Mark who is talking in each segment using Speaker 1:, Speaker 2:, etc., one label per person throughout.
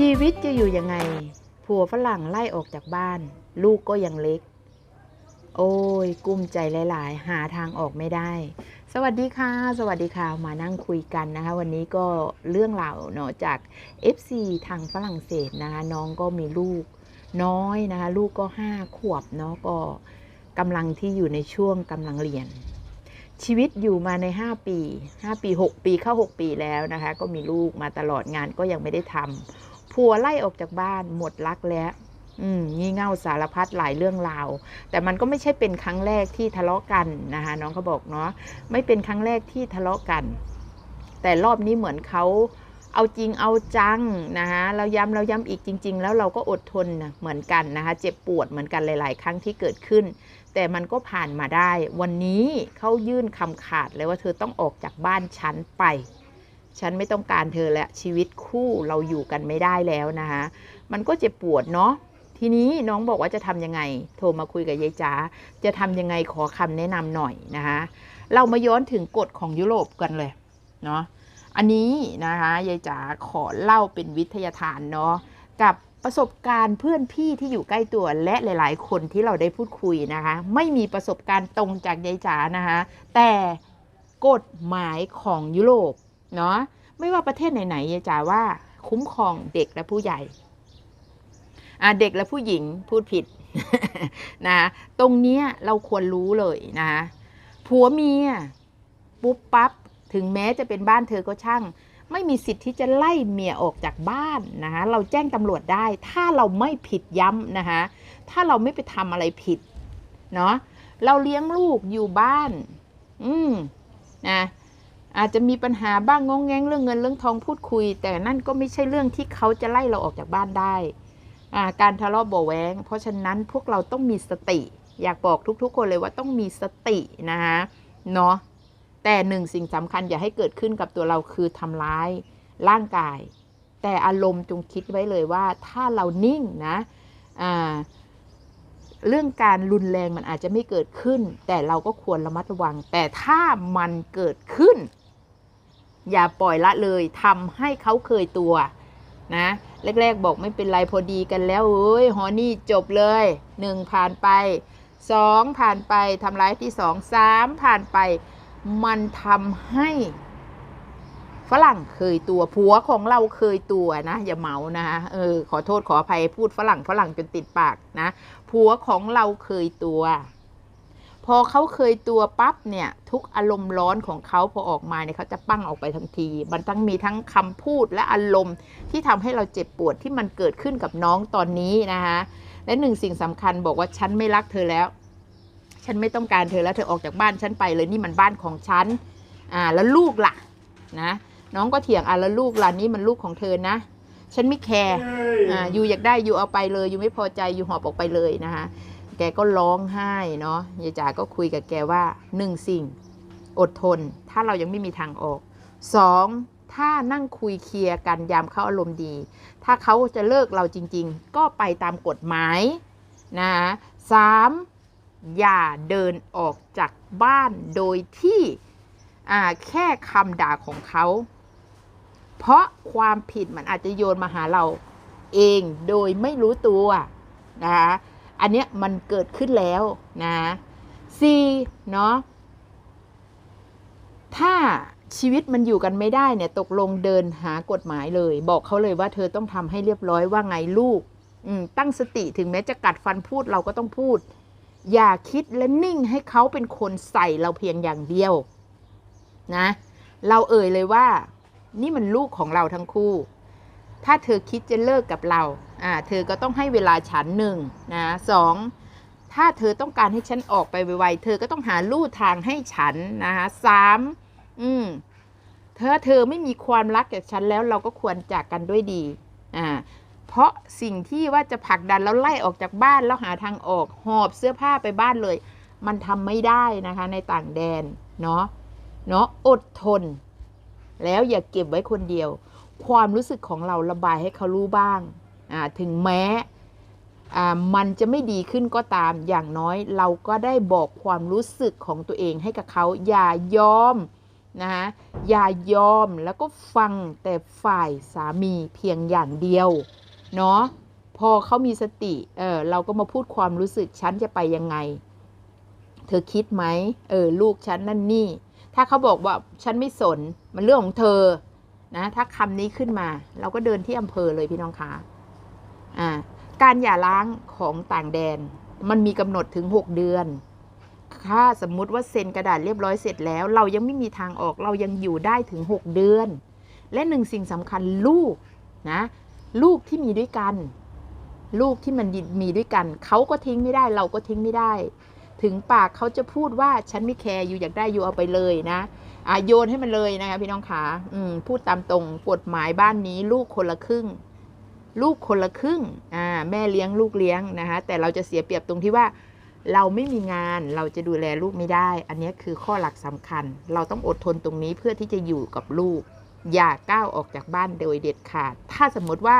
Speaker 1: ชีวิตจะอยู่ยังไง ผัวฝรั่งไล่ออกจากบ้าน ลูกก็ยังเล็ก โอ้ย กุ้มใจหลาย ๆ หาทางออกไม่ได้ สวัสดีค่ะ สวัสดีค่ะ มานั่งคุยกันนะคะ วันนี้ก็เรื่องราวเนาะจาก FC ทางฝรั่งเศสนะคะ น้องก็มีลูกน้อยนะคะ ลูกก็ห้าขวบเนาะก็กำลังที่อยู่ในช่วงกำลังเรียน ชีวิตอยู่มาใน 5 ปี 5 ปี 6 ปีเข้า 6 ปีแล้วนะคะ ก็มีลูกมาตลอดงานก็ยังไม่ได้ทำ ผัวไล่ออกจากบ้านหมดรักแล้วอืมงี่เง่าสารพัดหลายเรื่องราว แต่มันก็ไม่ใช่เป็นครั้งแรกที่ทะเลาะกันนะคะน้องเขาบอกเนาะไม่เป็นครั้งแรกที่ทะเลาะกัน แต่รอบนี้เหมือนเขาเอาจริงเอาจังนะคะเราย้ำเราย้ำอีกจริง ๆ แล้วเราก็อดทนนะเหมือนกันนะคะเจ็บปวดเหมือนกันหลาย ๆ ครั้งที่เกิดขึ้น แต่มันก็ผ่านมาได้ วันนี้เขายื่นคำขาดเลยว่าเธอต้องออกจากบ้านฉันไป ฉันไม่ต้องการเธอแล้วชีวิตคู่เราอยู่กันไม่ได้แล้วนะคะมันก็เจ็บปวดเนาะทีนี้น้องบอกว่าจะทำยังไง โทรมาคุยกับยายจ๋าจะทำยังไงขอคำแนะนำหน่อยนะคะเรามาย้อนถึงกฎของยุโรปกันเลยเนาะอันนี้นะคะยายจ๋าขอเล่าเป็นวิทยาทานเนาะกับประสบการณ์เพื่อนพี่ที่อยู่ใกล้ตัวและหลาย ๆ คนที่เราได้พูดคุยนะคะ ไม่มีประสบการณ์ตรงจากยายจ๋านะคะแต่กฎหมายของยุโรป เนาะไม่ว่าประเทศไหนๆยายจ๋าว่า คุ้มครองเด็กและผู้ใหญ่เด็กและผู้หญิงพูดผิดนะตรงนี้เราควรรู้เลยนะผัวเมียปุ๊บปั๊บถึงแม้จะเป็นบ้านเธอก็ช่าง ไม่มีสิทธิ์ที่จะไล่เมียออกจากบ้านนะคะเราแจ้งตำรวจได้ ถ้าเราไม่ผิดย้ำนะคะถ้าเราไม่ไปทำอะไรผิดเนาะเราเลี้ยงลูกอยู่บ้าน อืมนะ อาจจะมีปัญหาบ้างงงแงงเรื่องเงินเรื่องทองพูดคุย แต่นั่นก็ไม่ใช่เรื่องที่เขาจะไล่เราออกจากบ้านได้ การทะเลาะเบาะแวงเพราะฉะนั้นพวกเราต้องมีสติ อยากบอกทุกๆ คนเลยว่าต้องมีสตินะคะเนาะแต่หนึ่งสิ่งสำคัญอย่าให้เกิดขึ้นกับตัวเราคือทำร้ายร่างกาย แต่อารมณ์จงคิดไว้เลยว่าถ้าเรานิ่งนะเรื่องการรุนแรงมันอาจจะไม่เกิดขึ้น แต่เราก็ควรระมัดระวัง แต่ถ้ามันเกิดขึ้น อย่าปล่อยละเลยทำให้เขาเคยตัวนะแรก ๆ บอกไม่เป็นไรพอดีกันแล้วเอ้ยหอนี่จบเลยหนึ่งผ่านไปสองผ่านไปทำร้ายที่สองสามผ่านไป มันทำให้ ฝรั่งเคยตัวผัวของเราเคยตัวนะอย่าเมานะคะเออขอโทษขออภัยพูดฝรั่งฝรั่งจนติดปากนะผัวของเราเคยตัว พอเขาเคยตัวปั๊บเนี่ยทุกอารมณ์ร้อนของเขาพอออกมาเนี่ยเขาจะปั้งออกไปทันที มันทั้งมีทั้งคำพูดและอารมณ์ที่ทำให้เราเจ็บปวดที่มันเกิดขึ้นกับน้องตอนนี้นะคะและหนึ่งสิ่งสำคัญบอกว่าฉันไม่รักเธอแล้ว ฉันไม่ต้องการเธอแล้วเธอออกจากบ้านฉันไปเลยนี่มันบ้านของฉันอ่าแล้วลูกล่ะนะน้องก็เถียงอะแล้วลูกล่ะนี่มันลูกของเธอนะฉันไม่แคร์อ่าอยู่อยากได้อยู่เอาไปเลยอยู่ไม่พอใจอยู่หอบออกไปเลยนะคะ แกก็ร้องไห้เนาะยายจ๋าก็คุยกับแกว่าหนึ่งสิ่ง อดทน ถ้าเรายังไม่มีทางออกสองถ้านั่งคุยเคลียร์กันยามเขาอารมณ์ดี ถ้าเขาจะเลิกเราจริง ๆ ก็ไปตามกฎหมายนะสามอย่าเดินออกจากบ้านโดยที่แค่คำด่าของเขา เพราะความผิดมันอาจจะโยนมาหาเราเองโดยไม่รู้ตัวนะคะ อันเนี้ยมันเกิดขึ้นแล้วนะสี่เนาะถ้าชีวิตมันอยู่กันไม่ได้เนี่ยตกลงเดินหากฎหมายเลย บอกเขาเลยว่าเธอต้องทำให้เรียบร้อยว่าไงลูกตั้งสติถึงแม้จะกัดฟันพูดเราก็ต้องพูด อย่าคิดและนิ่งให้เขาเป็นคนใส่เราเพียงอย่างเดียวนะ เราเอ่ยเลยว่า นี่มันลูกของเราทั้งคู่ ถ้าเธอคิดจะเลิกกับเรา อ่าเธอก็ต้องให้เวลาฉันหนึ่งนะสองถ้าเธอต้องการให้ฉันออกไปไวๆเธอก็ต้องหาลู่ทางให้ฉันนะคะสามอืมเธอเธอไม่มีความรักกับฉันแล้วเราก็ควรจากกันด้วยดีอ่าเพราะสิ่งที่ว่าจะผลักดันแล้วไล่ออกจากบ้านแล้วหาทางออกหอบเสื้อผ้าไปบ้านเลย มันทำไม่ได้นะคะในต่างแดนเนาะเนาะอดทน แล้วอย่าเก็บไว้คนเดียว ความรู้สึกของเราระบายให้เขารู้บ้าง ถึงแม้มันจะไม่ดีขึ้นก็ตามอย่างน้อยเราก็ได้บอกความรู้สึกของตัวเองให้กับเขาอย่ายอมนะคะอย่ายอมแล้วก็ฟังแต่ฝ่ายสามีเพียงอย่างเดียวเนาะพอเขามีสติเออเราก็มาพูดความรู้สึกฉันจะไปยังไง เธอคิดไหมเออลูกฉันนั่นนี่ ถ้าเขาบอกว่าฉันไม่สนมันเรื่องของเธอนะถ้าคำนี้ขึ้นมา เราก็เดินที่อำเภอเลยพี่น้องคะอ่า การหย่าร้างของต่างแดน มันมีกำหนดถึง 6 เดือน ถ้าสมมุติว่าเซ็นกระดาษเรียบร้อยเสร็จแล้ว เรายังไม่มีทางออกเรายังอยู่ได้ถึง 6 เดือน และหนึ่งสิ่งสำคัญลูกนะลูกที่มีด้วยกัน ลูกที่มันมีด้วยกัน เขาก็ทิ้งไม่ได้ เราก็ทิ้งไม่ได้ ถึงปากเขาจะพูดว่าฉันไม่แคร์อยู่อยากได้อยู่เอาไปเลยนะอะโยนให้มันเลยนะคะพี่น้องขาอืมพูดตามตรงกฎหมายบ้านนี้ลูกคนละครึ่ง ลูกคนละครึ่งอ่าแม่เลี้ยงลูกเลี้ยงนะคะแต่เราจะเสียเปรียบตรงที่ว่าเราไม่มีงานเราจะดูแลลูกไม่ได้ อันนี้คือข้อหลักสำคัญ เราต้องอดทนตรงนี้เพื่อที่จะอยู่กับลูก อย่าก้าวออกจากบ้านโดยเด็ดขาด ถ้าสมมติว่า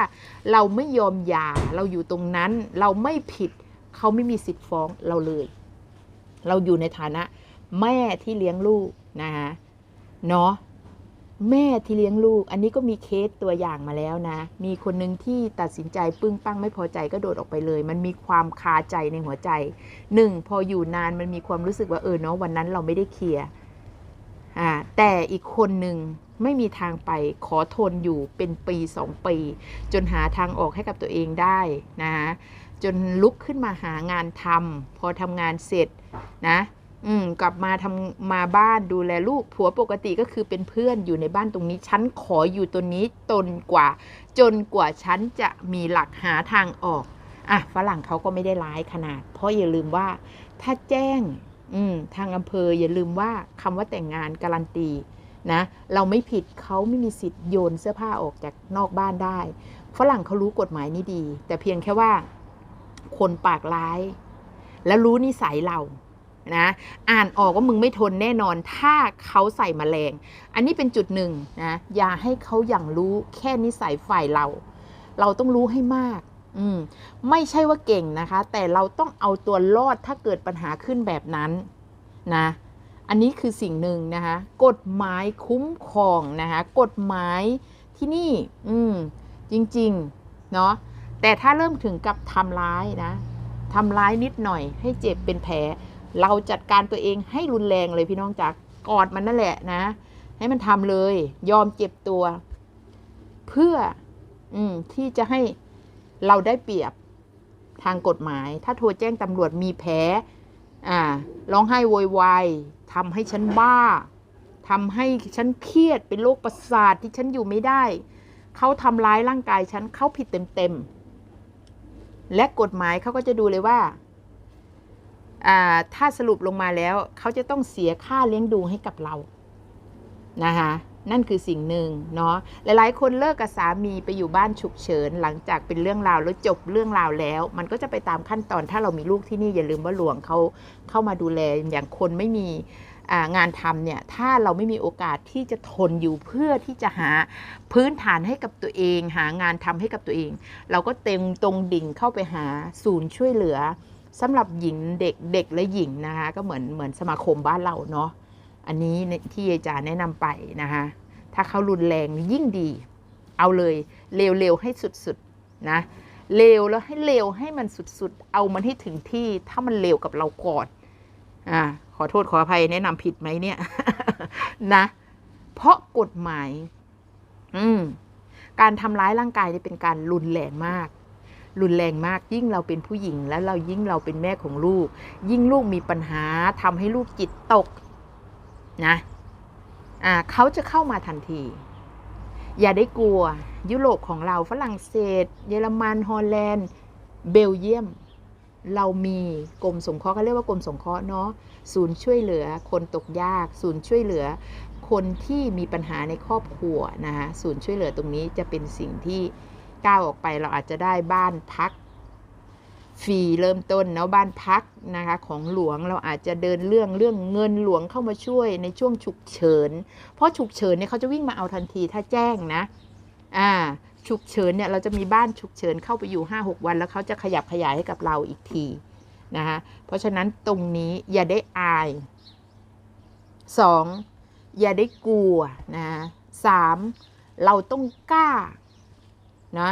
Speaker 1: เราไม่ยอมหย่าเราอยู่ตรงนั้น เราไม่ผิดเขาไม่มีสิทธิ์ฟ้องเราเลย เราอยู่ในฐานะแม่ที่เลี้ยงลูกนะคะเนาะ แม่ที่เลี้ยงลูก อันนี้ก็มีเคสตัวอย่างมาแล้วนะ มีคนหนึ่งที่ตัดสินใจปึ้งปั้งไม่พอใจก็โดดออกไปเลย มันมีความคาใจในหัวใจหนึ่งพออยู่นานมันมีความรู้สึกว่าเออเนาะวันนั้นเราไม่ได้เคลียร์อ่าแต่อีกคนหนึ่งไม่มีทางไปขอทนอยู่เป็นปีสองปี จนหาทางออกให้กับตัวเองได้นะคะจนลุกขึ้นมาหางานทำพอทำงานเสร็จนะ อืมกลับมาทำมาบ้านดูแลลูกผัวปกติก็คือเป็นเพื่อนอยู่ในบ้านตรงนี้ ฉันขออยู่ตัวนี้ตนกว่า จนกว่าฉันจะมีหลักหาทางออกอะฝรั่งเขาก็ไม่ได้ร้ายขนาด เพราะอย่าลืมว่า ถ้าแจ้ง อืมทางอำเภออย่าลืมว่าคำว่าแต่งงานการันตีนะเราไม่ผิดเขาไม่มีสิทธิ์โยนเสื้อผ้าออกจากนอกบ้านได้ ฝรั่งเขารู้กฎหมายนี้ดี แต่เพียงแค่ว่า คนปากร้าย แล้วรู้นิสัยเรา นะอ่านออกว่ามึงไม่ทนแน่นอนถ้าเขาใส่แมลง อันนี้เป็นจุดหนึ่งนะอย่าให้เขาอย่างรู้แค่นิสัยฝ่ายเรา เราต้องรู้ให้มากอืมไม่ใช่ว่าเก่งนะคะ แต่เราต้องเอาตัวรอดถ้าเกิดปัญหาขึ้นแบบนั้นนะอันนี้คือสิ่งหนึ่งนะคะกฎหมายคุ้มครองนะคะกฎหมายที่นี่อืมจริงๆเนาะแต่ถ้าเริ่มถึงกับทำร้ายนะทำร้ายนิดหน่อยให้เจ็บเป็นแผล เราจัดการตัวเองให้รุนแรงเลยพี่น้องจากกอดมันนั่นแหละนะ ให้มันทำเลย ยอมเจ็บตัว เพื่อ อืมที่จะให้เราได้เปรียบทางกฎหมาย ถ้าโทรแจ้งตำรวจมีแผลอ่าร้องไห้โวยวายทำให้ฉันบ้าทำให้ฉันเครียดเป็นโรคประสาทที่ฉันอยู่ไม่ได้ เขาทำร้ายร่างกายฉันเขาผิดเต็มๆและกฎหมายเขาก็จะดูเลยว่า ถ้าสรุปลงมาแล้วเขาจะต้องเสียค่าเลี้ยงดูให้กับเรานะคะนั่นคือสิ่งหนึ่งเนาะหลายๆ คนเลิกกับสามีไปอยู่บ้านฉุกเฉิน หลังจากเป็นเรื่องราวแล้วจบเรื่องราวแล้ว มันก็จะไปตามขั้นตอนถ้าเรามีลูกที่นี่อย่าลืมว่าหลวงเขาเข้ามาดูแลอย่างคนไม่มีงานทำเนี่ยถ้าเราไม่มีโอกาสที่จะทนอยู่เพื่อที่จะหาพื้นฐานให้กับตัวเอง หางานทำให้กับตัวเอง เราก็เต็มตรงดิ่งเข้าไปหาศูนย์ช่วยเหลือ สำหรับหญิงเด็กเด็กและหญิงนะคะก็เหมือนเหมือนสมาคมบ้านเราเนาะอันนี้ที่อาจารย์แนะนำไปนะคะถ้าเขารุนแรงยิ่งดี เอาเลยเร็วๆให้สุดๆนะเร็วแล้วให้เร็วให้มันสุดๆ เอามันให้ถึงที่ถ้ามันเร็วกับเราก่อนอ่าขอโทษขออภัยแนะนำผิดไหมเนี่ยนะ เพราะกฎหมาย อืมการทำร้ายร่างกายนี่เป็นการรุนแรงมาก รุนแรงมากยิ่งเราเป็นผู้หญิง แล้วเรายิ่งเราเป็นแม่ของลูก ยิ่งลูกมีปัญหาทำให้ลูกจิตตกนะอ่าเขาจะเข้ามาทันที อย่าได้กลัวยุโรปของเราฝรั่งเศส เยอรมันฮอลแลนด์ เบลเยียม เรามีกรมสงเคราะห์เขาเรียกว่ากรมสงเคราะห์เนาะศูนย์ช่วยเหลือคนตกยาก ศูนย์ช่วยเหลือคนที่มีปัญหาในครอบครัวนะคะศูนย์ช่วยเหลือตรงนี้จะเป็นสิ่งที่ ก้าวออกไปเราอาจจะได้บ้านพักฟรีเริ่มต้นเนาะบ้านพักนะคะของหลวงเราอาจจะเดินเรื่องเรื่องเงินหลวงเข้ามาช่วยในช่วงฉุกเฉิน เพราะฉุกเฉินเนี่ยเขาจะวิ่งมาเอาทันทีถ้าแจ้งนะอ่าฉุกเฉินเนี่ยเราจะมีบ้านฉุกเฉินเข้าไปอยู่ 5-6 วัน แล้วเขาจะขยับขยายให้กับเราอีกทีนะคะเพราะฉะนั้นตรงนี้อย่าได้อาย 2. อย่าได้กลัวนะสามเราต้องกล้า นะ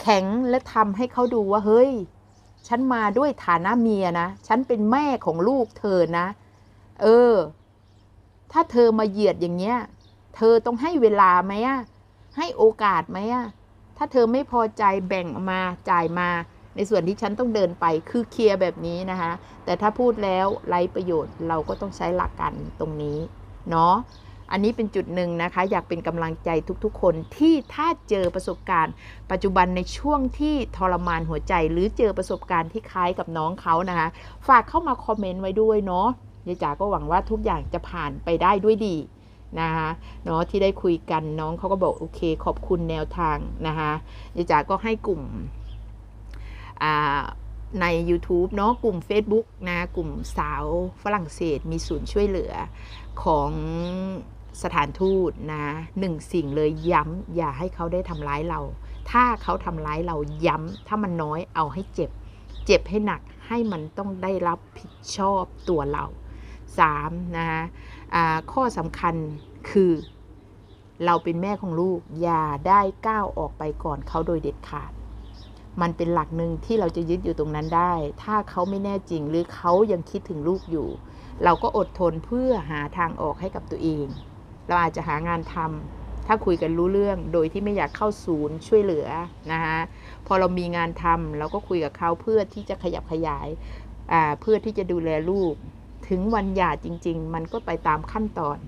Speaker 1: แข็งและทำให้เขาดูว่าเฮ้ย ฉันมาด้วยฐานะเมียนะ ฉันเป็นแม่ของลูกเธอนะ เออ ถ้าเธอมาเหยียดอย่างเงี้ย เธอต้องให้เวลาไหมอะให้โอกาสไหมอะถ้าเธอไม่พอใจแบ่งมาจ่ายมา ในส่วนที่ฉันต้องเดินไปคือเคลียร์แบบนี้นะคะ แต่ถ้าพูดแล้วไร้ประโยชน์เราก็ต้องใช้หลักการตรงนี้ เนาะ อันนี้เป็นจุดหนึ่งนะคะ อยากเป็นกำลังใจทุกๆ คนที่ถ้าเจอประสบการณ์ ปัจจุบันในช่วงที่ทรมานหัวใจ หรือเจอประสบการณ์ที่คล้ายกับน้องเขานะคะ ฝากเข้ามาคอมเมนต์ไว้ด้วยเนาะยายจ๋าก็หวังว่าทุกอย่างจะผ่านไปได้ด้วยดีนะคะเนาะที่ได้คุยกันน้องเขาก็บอกโอเค ขอบคุณแนวทางนะคะยายจ๋าก็ให้กลุ่มใน YouTube เนาะกลุ่ม Facebook นะกลุ่มสาวฝรั่งเศสมีศูนย์ช่วยเหลือของ สถานทูตนะหนึ่งสิ่งเลยย้ำอย่าให้เขาได้ทำร้ายเรา ถ้าเขาทำร้ายเราย้ำถ้ามันน้อยเอาให้เจ็บ เจ็บให้หนักให้มันต้องได้รับผิดชอบตัวเรา 3. นะคะข้อสำคัญคือเราเป็นแม่ของลูก อย่าได้ก้าวออกไปก่อนเขาโดยเด็ดขาด มันเป็นหลักหนึ่งที่เราจะยึดอยู่ตรงนั้นได้ ถ้าเขาไม่แน่จริงหรือเขายังคิดถึงลูกอยู่ เราก็อดทนเพื่อหาทางออกให้กับตัวเอง เราอาจจะหางานทำถ้าคุยกันรู้เรื่องโดยที่ไม่อยากเข้าศูนย์ช่วยเหลือนะคะพอเรามีงานทำเราก็คุยกับเขาเพื่อที่จะขยับขยายเพื่อที่จะดูแลลูก ถึงวันหย่าจริง ๆ มันก็ไปตามขั้นตอน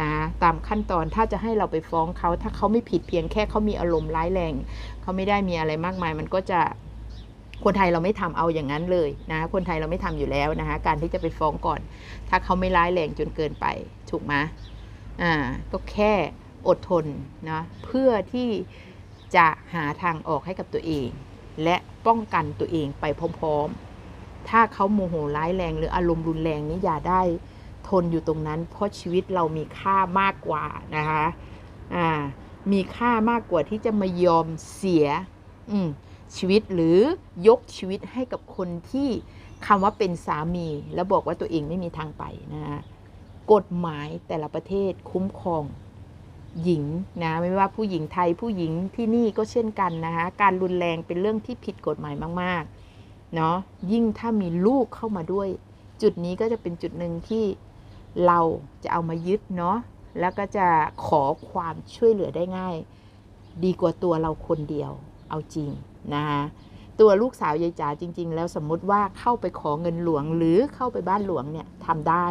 Speaker 1: นะตามขั้นตอนถ้าจะให้เราไปฟ้องเขาถ้าเขาไม่ผิดเพียงแค่เขามีอารมณ์ร้ายแรงเขาไม่ได้มีอะไรมากมาย มันก็จะคนไทยเราไม่ทำเอาอย่างนั้นเลยนะคนไทยเราไม่ทำอยู่แล้วนะคะการที่จะไปฟ้องก่อน ถ้าเขาไม่ร้ายแรงจนเกินไปถูกไหม อ่าก็แค่อดทนนะเพื่อที่จะหาทางออกให้กับตัวเอง และป้องกันตัวเองไปพร้อมๆ ถ้าเขาโมโหร้ายแรงหรืออารมณ์รุนแรงนี่อย่าได้ทนอยู่ตรงนั้น เพราะชีวิตเรามีค่ามากกว่านะคะอ่ามีค่ามากกว่าที่จะมายอมเสียอืชีวิตหรือยกชีวิตให้กับคนที่คำว่าเป็นสามี แล้วบอกว่าตัวเองไม่มีทางไปนะคะ กฎหมายแต่ละประเทศคุ้มครองหญิงนะไม่ว่าผู้หญิงไทยผู้หญิงที่นี่ก็เช่นกันนะคะการรุนแรงเป็นเรื่องที่ผิดกฎหมายมากๆเนาะยิ่งถ้ามีลูกเข้ามาด้วย จุดนี้ก็จะเป็นจุดหนึ่งที่เราจะเอามายึดเนาะแล้วก็จะขอความช่วยเหลือได้ง่าย ดีกว่าตัวเราคนเดียวเอาจริงนะคะตัวลูกสาวยายจ๋าจริง ๆ แล้วสมมุติว่าเข้าไปขอเงินหลวงหรือเข้าไปบ้านหลวงเนี่ยทำได้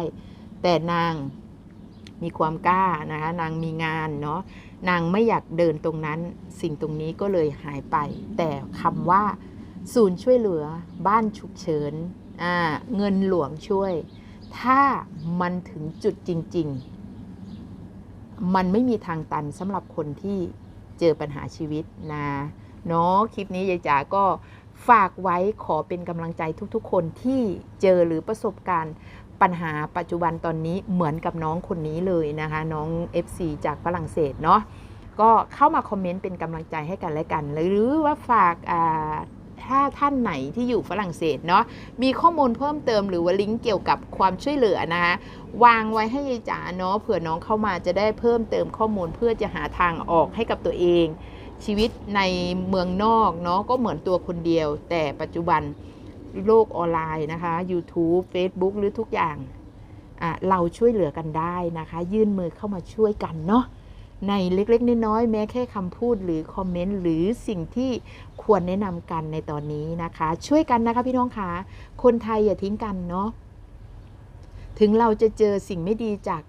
Speaker 1: แต่นางมีความกล้านะคะนางมีงานเนาะนางไม่อยากเดินตรงนั้นสิ่งตรงนี้ก็เลยหายไป แต่คำว่า ศูนย์ช่วยเหลือบ้านฉุกเฉินเงินหลวงช่วย ถ้ามันถึงจุดจริง ๆ มันไม่มีทางตันสำหรับคนที่เจอปัญหาชีวิตนะเนาะคลิปนี้ยายจ๋าก็ฝากไว้ขอเป็นกำลังใจทุกๆ คนที่เจอหรือประสบการณ์ ปัญหาปัจจุบันตอนนี้เหมือนกับน้องคนนี้เลยนะคะ น้อง FC จากฝรั่งเศสเนาะก็เข้ามาคอมเมนต์เป็นกำลังใจให้กันและกัน หรือว่าฝากถ้าท่านไหนที่อยู่ฝรั่งเศสเนาะมีข้อมูลเพิ่มเติมหรือว่าลิงก์เกี่ยวกับความช่วยเหลือนะคะวางไว้ให้ยายจ๋าเนาะเผื่อน้องเข้ามาจะได้เพิ่มเติมข้อมูลเพื่อจะหาทางออกให้กับตัวเอง ชีวิตในเมืองนอกเนาะก็เหมือนตัวคนเดียว แต่ปัจจุบัน โลกออนไลน์นะคะ YouTube Facebook หรือทุกอย่างเราช่วยเหลือกันได้นะคะ ยื่นมือเข้ามาช่วยกันเนาะในเล็กๆน้อยๆแม้แค่คำพูดหรือคอมเมนต์หรือสิ่งที่ควรแนะนำกันในตอนนี้นะคะ ช่วยกันนะคะพี่น้องคะคนไทยอย่าทิ้งกันเนาะถึงเราจะเจอสิ่งไม่ดีจาก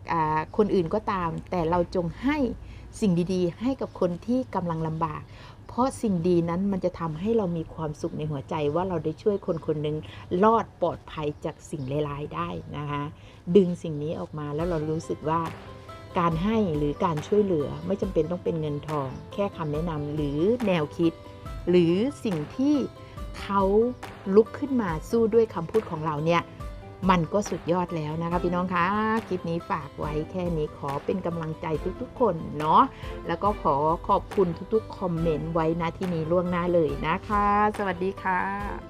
Speaker 1: คนอื่นก็ตาม แต่เราจงให้สิ่งดีๆ ให้กับคนที่กำลังลำบาก ราะสิ่งดีนั้นมันจะทำให้เรามีความสุขในหัวใจว่าเราได้ช่วยคนคนหนึ่งรอดปลอดภัยจากสิ่งเลวร้ายได้นะคะดึงสิ่งนี้ออกมาแล้วเรารู้สึกว่าการให้หรือการช่วยเหลือไม่จำเป็นต้องเป็นเงินทอง แค่คำแนะนำหรือแนวคิด หรือสิ่งที่เขาลุกขึ้นมาสู้ด้วยคำพูดของเราเนี่ย มันก็สุดยอดแล้วนะคะพี่น้องคะ คลิปนี้ฝากไว้แค่นี้ขอเป็นกำลังใจทุกๆ คนเนาะ แล้วก็ขอขอบคุณทุกๆ คอมเมนต์ไว้นะที่นี้ล่วงหน้าเลยนะคะ สวัสดีค่ะ